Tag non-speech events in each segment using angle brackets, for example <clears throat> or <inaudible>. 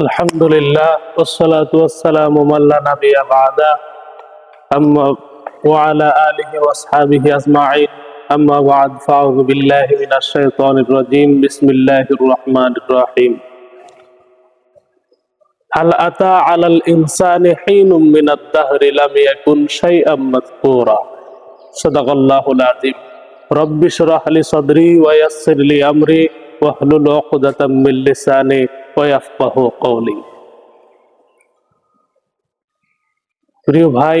الحمد لله والصلاة والسلام لا نبي بعده. أما وعلى آله وأصحابه أجمعين. أما بعد فأعوذ بالله من الشيطان الرجيم. بسم الله الرحمن الرحيم. هل أتى على الإنسان حين من الدهر لم يكن شيئا مذكورا؟ صدق الله العظيم. رب اشرح لي صدري ويسر لي أمري واحلل عقدة من لساني প্রিয় ভাই,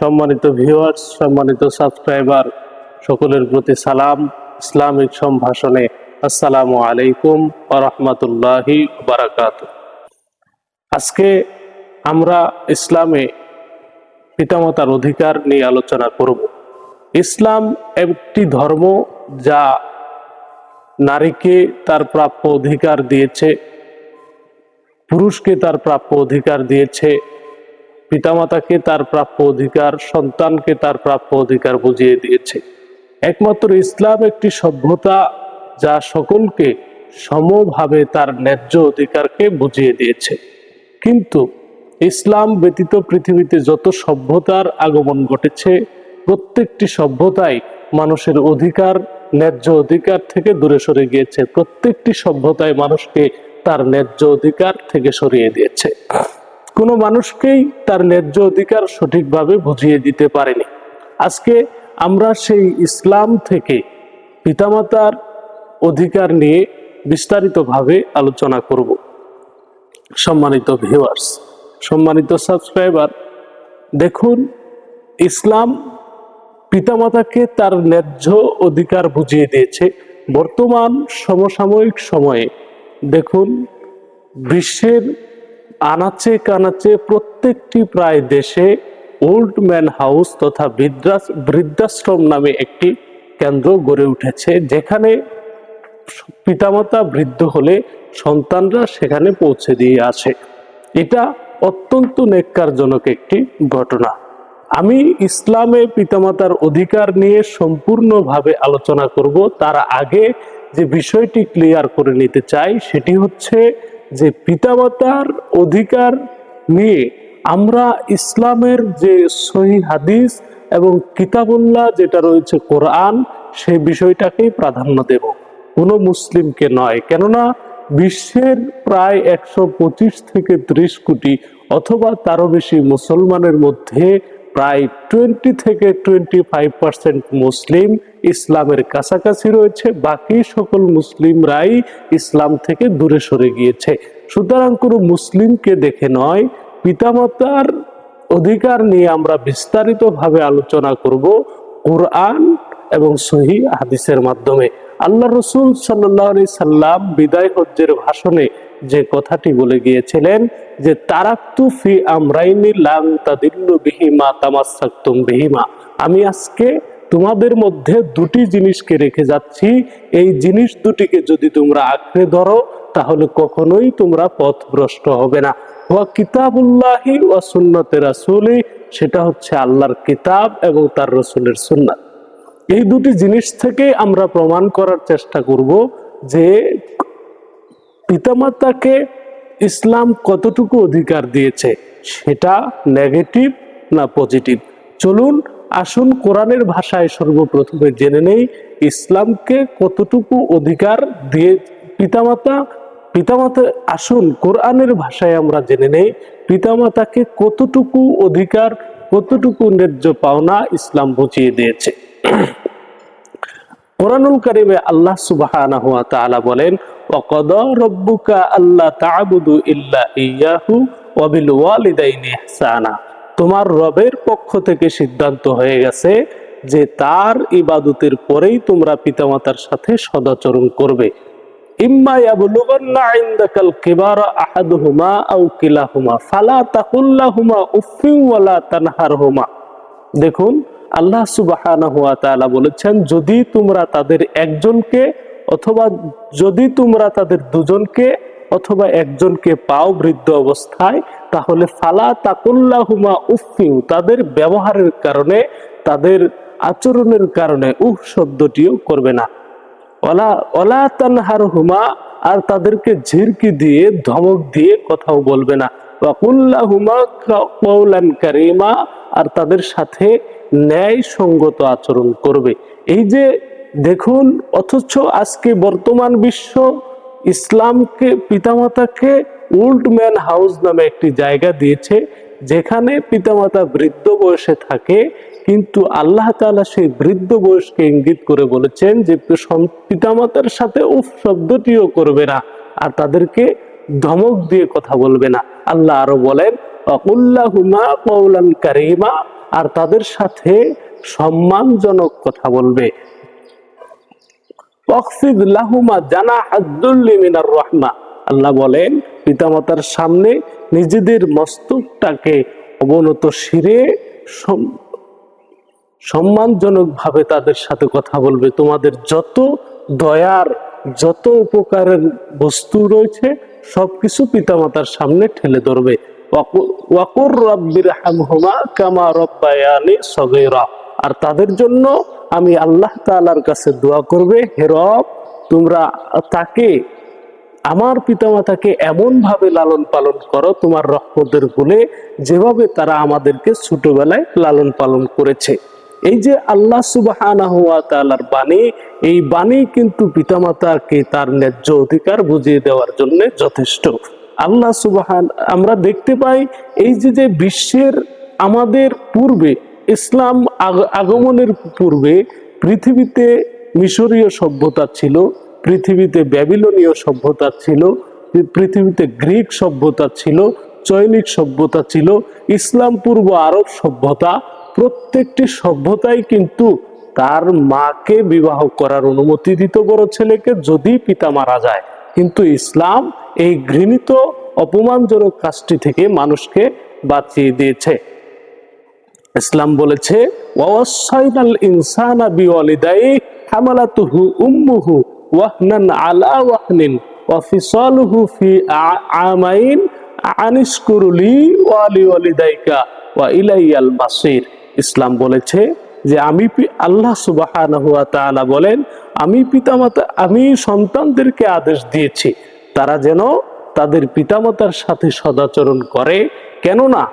সম্মানিত ভিউয়ার্স সম্মানিত সাবস্ক্রাইবার সকলের প্রতি সালাম। ইসলামিক সম্ভাষণে আসসালামু আলাইকুম আরহামতুল্লাহি বারাকাত আজকে আমরা ইসলামে পিতামাতার অধিকার নিয়ে আলোচনা করব। ইসলাম একটি ধর্ম যা নারীকে তার প্রাপ্য অধিকার দিয়েছে। পুরুষকে তার প্রাপ্য অধিকার দিয়েছে, পিতামাতাকে তার প্রাপ্য অধিকার, সন্তানকে তার প্রাপ্য অধিকার বুঝিয়ে দিয়েছে। একমাত্র ইসলাম একটি সভ্যতা যা সকলকে সমভাবে তার ন্যায্য অধিকারকে বুঝিয়ে দিয়েছে। কিন্তু ইসলাম ব্যতীত পৃথিবীতে যত সভ্যতার আগমন ঘটেছে, প্রত্যেকটি সভ্যতাই মানুষের অধিকার, ন্যায্য অধিকার থেকে দূরে সরে গিয়েছে। প্রত্যেকটি সভ্যতায় মানুষকে তার ন্যায্য অধিকার থেকে সরিয়ে দিয়েছে। কোনো মানুষকেই তার ন্যায্য অধিকার সঠিকভাবে বুঝিয়ে দিতে পারেনি। আজকে আমরা সেই ইসলাম থেকে পিতামাতার অধিকার নিয়ে বিস্তারিতভাবে আলোচনা করব। সম্মানিত ভিউয়ার্স সম্মানিত সাবস্ক্রাইবার দেখুন, ইসলাম পিতামাতাকে তার ন্যায্য অধিকার বুঝিয়ে দিয়েছে। বর্তমান সমসাময়িক সময়ে দেখুন বিশ্বের আনাচে কানাচে প্রত্যেকটি প্রায় দেশে ওল্ড ম্যান হাউস তথা বৃদ্ধাস, বৃদ্ধাশ্রম নামে একটি কেন্দ্র গড়ে উঠেছে, যেখানে পিতামাতা বৃদ্ধ হলে সন্তানরা সেখানে পৌঁছে দিয়ে আসে। এটা অত্যন্ত নেককারজনক একটি ঘটনা। আমি ইসলামে পিতামাতার অধিকার নিয়ে সম্পূর্ণভাবে আলোচনা করব, তার আগে যে বিষয়টি ক্লিয়ার করে নিতে চাই সেটি হচ্ছে যে পিতামাতার অধিকার নিয়ে আমরা ইসলামের যে সহি হাদিস এবং কিতাবুল্লাহ যেটা রয়েছে কোরআন সেই বিষয়টাকেই প্রাধান্য দেব। কোনো মুসলিমকে নয়। কেননা বিশ্বের প্রায় একশো পঁচিশ থেকে ত্রিশ কোটি অথবা তারও বেশি মুসলমানের মধ্যে প্রায় টোয়েন্টি থেকে টোয়েন্টি ফাইভ পার্সেন্ট মুসলিম ইসলামের কাছাকাছি রয়েছে, বাকি সকল মুসলিমরাই ইসলাম থেকে দূরে সরে গিয়েছে। সুতরাং কোনো মুসলিমকে দেখে নয়, পিতামাতার অধিকার নিয়ে আমরা বিস্তারিতভাবে আলোচনা করব কোরআন এবং সহি হাদিসের মাধ্যমে। আল্লাহ রসুল সাল্লি সাল্লাম বিদায় হজ্জের ভাষণে যে কথাটি বলে গিয়েছিলেন যে, তারাক্তু ফি বিহিমা। আমি আজকে তোমাদের মধ্যে দুটি জিনিসকে রেখে যাচ্ছি। এই জিনিস দুটিকে যদি তোমরা আঁকড়ে ধরো, তাহলে কখনোই তোমরা পথভ্রষ্ট হবে না। ওয়া কিতাবুল্লাহি ওয়া সুন্নতে রাসূলি, সেটা হচ্ছে আল্লাহর কিতাব এবং তার রসুলের সুন্নাত। এই দুটি জিনিস থেকে আমরা প্রমাণ করার চেষ্টা করব যে পিতামাতাকে ইসলাম কতটুকু অধিকার দিয়েছে, সেটা নেগেটিভ না পজিটিভ চলুন, আসুন কোরআনের ভাষায় সর্বপ্রথমে জেনে নেই, ইসলামকে কতটুকু অধিকার দিয়ে পিতামাতা? পিতামাতা, আসুন কোরআনের ভাষায় আমরা জেনে নেই, পিতামাতাকে কতটুকু অধিকার, কতটুকু ন্যায্য পাওনা ইসলাম বুঝিয়ে দিয়েছে। কোরআনুল কারিমে আল্লাহ সুবহানাহু ওয়া তাআলা বলেন, ওয়াকাদা আল্লা তা'বুদু ইল্লা ইয়াহু ওয়া বিল ওয়ালিদাইনি ইহসানা। তোমার রবের পক্ষ থেকে সিদ্ধান্ত হয়ে গেছে যে তার ইবাদতের পরেই তোমরা পিতামাতার সাথে সদাচরণ করবে। ইম্মা ইয়াবলুগান্না ইনদাকাল কিবারা আহাদুহুমা আও কিলাহুমা, ফালা তাকুল্লাহুমা উফফিন ওয়ালা তানহারহুমা। দেখুন আল্লাহ ওয়া বলেছেন, যদি তোমরা তাদের একজনকে অথবা যদি তোমরা তাদের দুজনকে অথবা একজনকে পাও বৃদ্ধ অবস্থায়, তাহলে ফালা তাকুল্লাহুমা উফিউ তাদের ব্যবহারের কারণে, তাদের আচরণের কারণে উহ শব্দটিও করবে না। ওলা ওলা তানহার হুমা আর তাদেরকে ঝিরকি দিয়ে, ধমক দিয়ে কথাও বলবে না। ওয়াকুল্লাহুমা কওলান কারীমা, আর তাদের সাথে ন্যায় সঙ্গত আচরণ করবে। এই যে দেখুন, অথচ আজকে বর্তমান বিশ্ব ইসলামকে, পিতামাতাকে ওল্ড ম্যান হাউস নামে একটি জায়গা দিয়েছে, যেখানে পিতামাতা বৃদ্ধ বয়সে থাকে, কিন্তু আল্লাহ তাআলা সেই বৃদ্ধ বয়সকে ইঙ্গিত করে বলেছেন যে, পিতামাতার সাথে উফ শব্দটিও করবে না, আর তাদেরকে ধমক দিয়ে কথা বলবে না। আল্লাহ আরও বলেন, অকুল্লাহুমা কারিমা আর তাদের সাথে সম্মানজনক কথা বলবে। আল্লাহ বলেন, পিতামাতার সামনে নিজেদের মস্তকটাকে অবনত শিরে সম- সম্মানজনকভাবে তাদের সাথে কথা বলবে। তোমাদের যত দয়ার, যত উপকারের বস্তু রয়েছে, সবকিছু পিতামাতার সামনে ঠেলে ধরবে। ওয়াকুর রব্বির হামহুমা কামা রব্বায়ানি সগৈরা। আর তাদের জন্য আমি আল্লাহ তাআলার কাছে দোয়া করবে, হে রব, তোমরা তাকে, আমার পিতামাতাকে এমন ভাবে লালন পালন করো, তোমার রহমতের বলে যেভাবে তারা আমাদেরকে ছোটবেলায় লালন পালন করেছে। এই যে আল্লাহ তাআলার বাণী, এই বাণী কিন্তু পিতামাতাকে তার ন্যায্য অধিকার বুঝিয়ে দেওয়ার জন্য যথেষ্ট। আল্লাহ সুবহান, আমরা দেখতে পাই এই যে যে বিশ্বের আমাদের পূর্বে, ইসলাম আগ- আগমনের পূর্বে পৃথিবীতে মিশরীয় সভ্যতা ছিল, পৃথিবীতে ব্যাবিলনীয় সভ্যতা ছিল, পৃথিবীতে গ্রিক সভ্যতা ছিল, চৈনিক সভ্যতা ছিল, ইসলাম পূর্ব আরব সভ্যতা, প্রত্যেকটি সভ্যতাই কিন্তু তার মাকে বিবাহ করার অনুমতি দিত বড় ছেলেকে যদি পিতা মারা যায়। কিন্তু ইসলাম এই ঘৃণিত, অপমানজনক কাজটি থেকে মানুষকে বাঁচিয়ে দিয়েছে। ইসলাম বলেছে ইসলাম বলেছে যে, আমি আল্লাহ তাআলা বলেন, আমি পিতামাতা, আমি সন্তানদেরকে আদেশ দিয়েছি তারা যেন তাদের পিতামাতার সাথে সদাচরণ করে। কেননা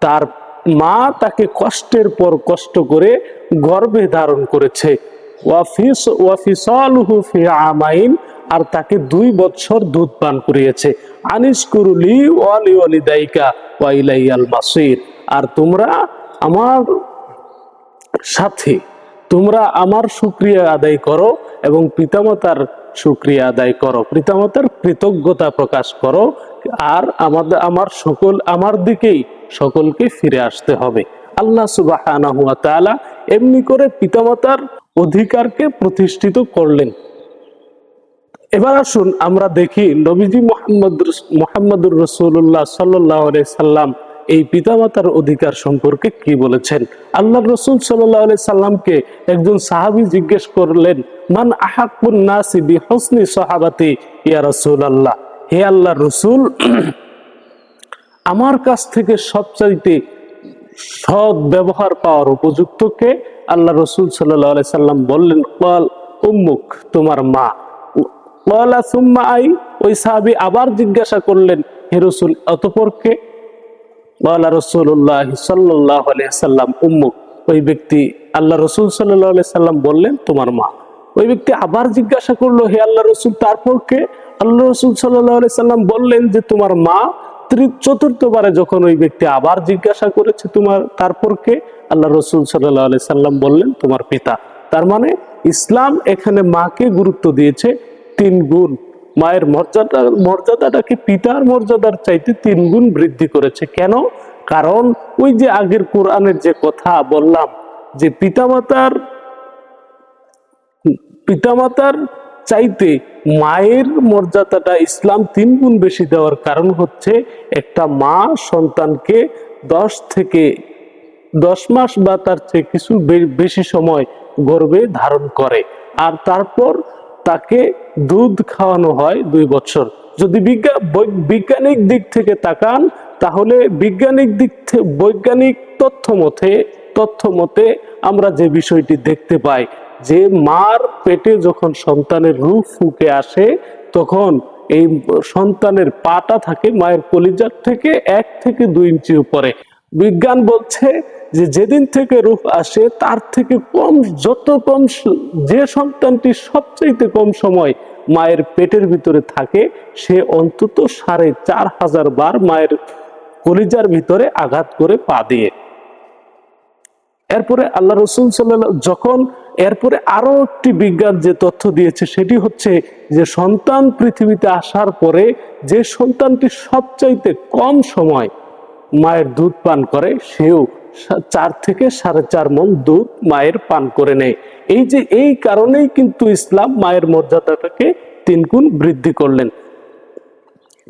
তার মা তাকে কষ্টের পর কষ্ট করে গর্ভে ধারণ করেছে। আর তাকে দুই বছর দুধ পান করিয়েছে। ওয়ালি ওয়ালি মাসির। আর তোমরা আমার সাথে, তোমরা আমার সুক্রিয়া আদায় করো এবং পিতামাতার সুক্রিয়া আদায় করো। পিতামাতার কৃতজ্ঞতা প্রকাশ করো। আর আমাদের, আমার সকল, আমার দিকেই সকলকে ফিরে আসতে হবে। আল্লাহ তাআলা এমনি করে পিতামাতার অধিকারকে প্রতিষ্ঠিত করলেন। এবার আসুন আমরা দেখি নবীজি মোহাম্মদ মোহাম্মদুর রসুল্লাহ সাল্লাহ সাল্লাম এই পিতামাতার অধিকার সম্পর্কে কি বলেছেন? আল্লাহ রসুল সাল্লাহ সাল্লামকে একজন সাহাবী জিজ্ঞেস করলেন, মান আহাকুন নাসি হসনি সাহাবাতি? ইয়া রসুল আল্লাহ হে আল্লাহ রসুল, <clears throat> আমার কাছ থেকে সবচাইতে সৎ ব্যবহার পাওয়ার উপযুক্তকে আল্লাহ রসুল সাল্লাহ সাল্লাম বললেন কল উম্মুক, তোমার মা। কলা সুম্মা আই, ওই সাহাবি আবার জিজ্ঞাসা করলেন, হে রসুল অতপরকে বলা রসুল্লাহ সাল্লাহ সাল্লাম উম্মুক ওই ব্যক্তি আল্লাহ রসুল সাল্লাহ সাল্লাম বললেন, তোমার মা। ওই ব্যক্তি আবার জিজ্ঞাসা করল, হে আল্লাহ রসুল, তারপর কে? আল্লাহ রসুল সাল্লাহ সাল্লাম বললেন যে, তোমার মা চতুর্থবারে যখন ওই ব্যক্তি আবার জিজ্ঞাসা করেছে, তোমার, তারপর কে? আল্লাহ রসুল সাল্লাহ সাল্লাম বললেন, তোমার পিতা। তার মানে ইসলাম এখানে মাকে গুরুত্ব দিয়েছে তিন গুণ। মায়ের মর্যাদা মর্যাদাটাকে পিতার মর্যাদার চাইতে তিন গুণ বৃদ্ধি করেছে। কেন? কারণ ওই যে আগের কোরআনের যে কথা বললাম যে পিতামাতার পিতামাতার চাইতে মায়ের মর্যাদাটা ইসলাম তিন গুণ বেশি দেওয়ার কারণ হচ্ছে একটা মা সন্তানকে দশ থেকে দশ মাস বা তার চেয়ে কিছু বেশি সময় গর্বে ধারণ করে। আর তারপর তাকে দুধ খাওয়ানো হয় দুই বছর। যদি বৈজ্ঞানিক দিক থেকে তাকান, তাহলে বিজ্ঞানিক দিক থেকে বৈজ্ঞানিক তথ্য মতে তথ্য মতে আমরা যে বিষয়টি দেখতে পাই, যে মার পেটে যখন সন্তানের রূপ ফুকে আসে, তখন এই সন্তানের পাটা থাকে মায়ের কলিজার থেকে এক থেকে দুই ইঞ্চি উপরে। বিজ্ঞান বলছে যে যেদিন থেকে রূপ আসে, তার থেকে কম, যত কম যে সন্তানটি সবচাইতে কম সময় মায়ের পেটের ভিতরে থাকে, সে অন্তত সাড়ে চার হাজার বার মায়ের কলিজার ভিতরে আঘাত করে পা দিয়ে। এরপরে আল্লাহ রসুল সাল্লাহ যখন এরপরে আরও একটি বিজ্ঞান যে তথ্য দিয়েছে, সেটি হচ্ছে যে সন্তান পৃথিবীতে আসার পরে যে সন্তানটি সবচাইতে কম সময় মায়ের দুধ পান করে, সেও চার থেকে সাড়ে চার মন দুধ মায়ের পান করে নেয়। এই যে এই কারণেই কিন্তু ইসলাম মায়ের মর্যাদাটাকে তিন গুণ বৃদ্ধি করলেন।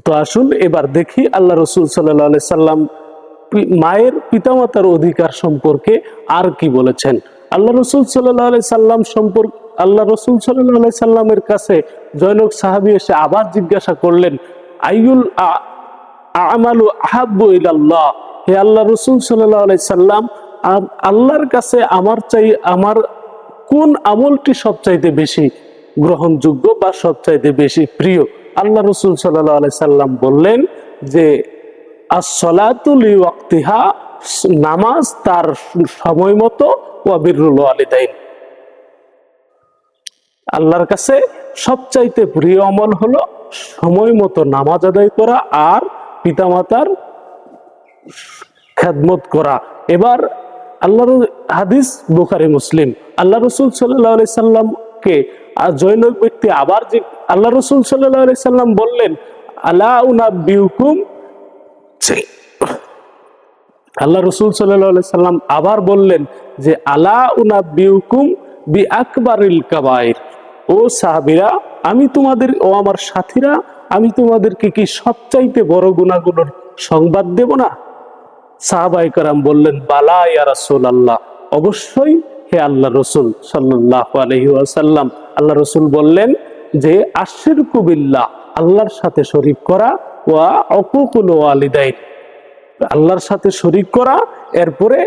তো আসুন এবার দেখি আল্লাহ রসুল সাল্লাহ সাল্লাম মায়ের পিতামাতার অধিকার সম্পর্কে আর কি বলেছেন। আল্লাহ রসুল সাল্লাহ সাল্লাম সম্পর্ক আল্লাহ রসুল সাল্লাহ সাল্লামের কাছে জয়নক সাহাবি এসে আবার জিজ্ঞাসা করলেন আইউল আমালু ইলাল্লাহ। হে আল্লাহ রসুল সাল্লাহ সাল্লাম আ- আল্লাহর কাছে আমার চাই, আমার কোন আমলটি সবচাইতে বেশি গ্রহণযোগ্য বা সবচাইতে বেশি প্রিয়? আল্লাহ রসুল সাল্লাহ আলাই সাল্লাম বললেন যে আসলাতুল ওয়াক্তিহা নামাজ তার সময় মতো ওয়াবিরুল ওয়ালিদাইন। আল্লাহর কাছে সবচাইতে প্রিয় আমল হলো সময় মতো নামাজ আদায় করা আর পিতামাতার খেদমত করা। এবার আল্লাহর হাদিস বুখারি, মুসলিম। আল্লাহ রসুল সাল্লাহ আলি সাল্লামকে জৈনক ব্যক্তি আবার যে, আল্লাহ রসুল সাল্লাহ আলি সাল্লাম বললেন, আলা আল্লাহ রসুল সাল্লাহ সাল্লাম আবার বললেন যে, আলা বি আকবরিল কাবাইর ও সাহাবিরা, আমি তোমাদের ও আমার সাথীরা আমি তোমাদেরকে কি সবচাইতে বড় গুণাগুলোর সংবাদ দেব না? সাহাবাই কারাম বললেন, বালা ইয়া আল্লাহ অবশ্যই হে আল্লাহ রসুল সাল্লাহ আলহি আসাল্লাম আল্লাহ রসুল বললেন যে আশির কুবিল্লাহ আল্লাহর সাথে শরীক করা ওয়া অকুকুল ওয়ালিদাইন। আল্লাহর সাথে শরিক করা, এরপরে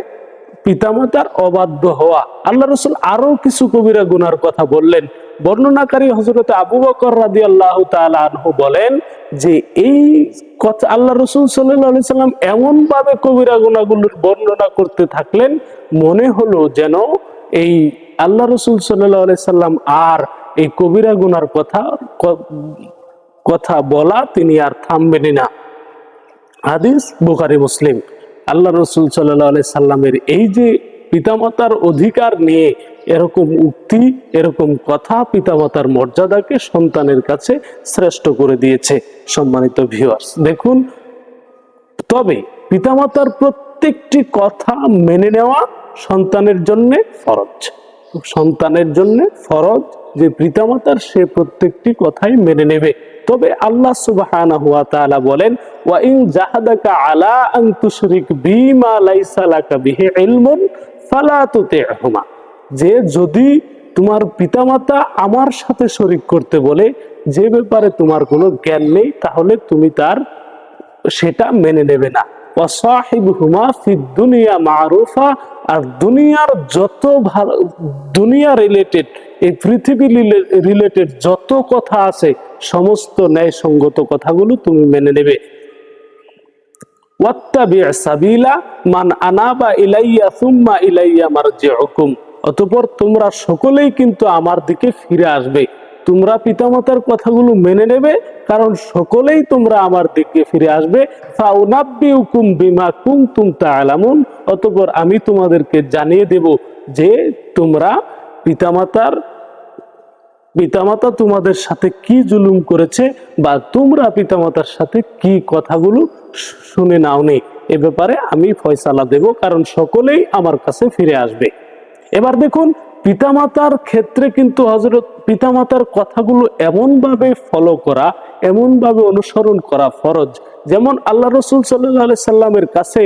পিতামাতার অবাধ্য হওয়া। আল্লাহ রসুল আরও কিছু কবিরা গুনার কথা বললেন। বর্ণনাকারী হজরত আবু বকর রাদি আল্লাহ আনহু বলেন যে এই কথা আল্লাহ রসুল সাল্লাহ সাল্লাম এমন ভাবে কবিরা গুনাগুলোর বর্ণনা করতে থাকলেন, মনে হলো যেন এই আল্লাহ রসুল সাল্লাহ সাল্লাম আর এই কবিরা গুনার কথা কথা বলা তিনি আর থামবেন না। হাদিস বুখারি, মুসলিম। আল্লাহ রসুল সাল্লাহ সাল্লামের এই যে পিতামাতার অধিকার নিয়ে এরকম উক্তি, এরকম কথা পিতামাতার মর্যাদাকে সন্তানের কাছে শ্রেষ্ঠ করে দিয়েছে সম্মানিত ভিউয়ার্স দেখুন, তবে পিতামাতার প্রত্যেকটি কথা মেনে নেওয়া সন্তানের জন্য ফরজ। সন্তানের জন্য ফরজ যে পিতামাতার সে প্রত্যেকটি কথাই মেনে নেবে। তবে আল্লাহ সুবহানাহু বলেন আলা বিমা ফালা যে যদি তোমার পিতামাতা আমার সাথে শরিক করতে বলে, যে ব্যাপারে তোমার কোনো জ্ঞান নেই, তাহলে তুমি তার সেটা মেনে নেবে না। ওয়াসাহিবহুমা ফিদ দুনিয়া মারুফা, আর দুনিয়ার যত দুনিয়া রিলেটেড এই পৃথিবী রিলেটেড যত কথা আছে, সমস্ত ন্যায়সঙ্গত কথাগুলো তুমি মেনে নেবে। ওয়াত্তাবি সাবিলা, মান আনাবা ইলাইয়া সুম্মা ইলাইয়া মারজিউকুম। অতঃপর তোমরা সকলেই কিন্তু আমার দিকে ফিরে আসবে। তোমরা পিতামাতার কথাগুলো মেনে নেবে, কারণ সকলেই তোমরা আমার দিকে ফিরে আসবে। ফাউনাব্বিউকুম বিমা তাআলামুন, অতঃপর আমি তোমাদেরকে জানিয়ে দেব যে তোমরা পিতামাতার, পিতামাতা তোমাদের সাথে কি জুলুম করেছে বা তোমরা পিতামাতার সাথে কি কথাগুলো শুনে নাওনি। এ ব্যাপারে আমি ফয়সালা দেব, কারণ সকলেই আমার কাছে ফিরে আসবে। এবার দেখুন, পিতামাতার ক্ষেত্রে কিন্তু হজরত পিতামাতার কথাগুলো এমনভাবে ফলো করা, এমনভাবে অনুসরণ করা ফরজ। যেমন আল্লাহ রসুল সাল্লাহ সাল্লামের কাছে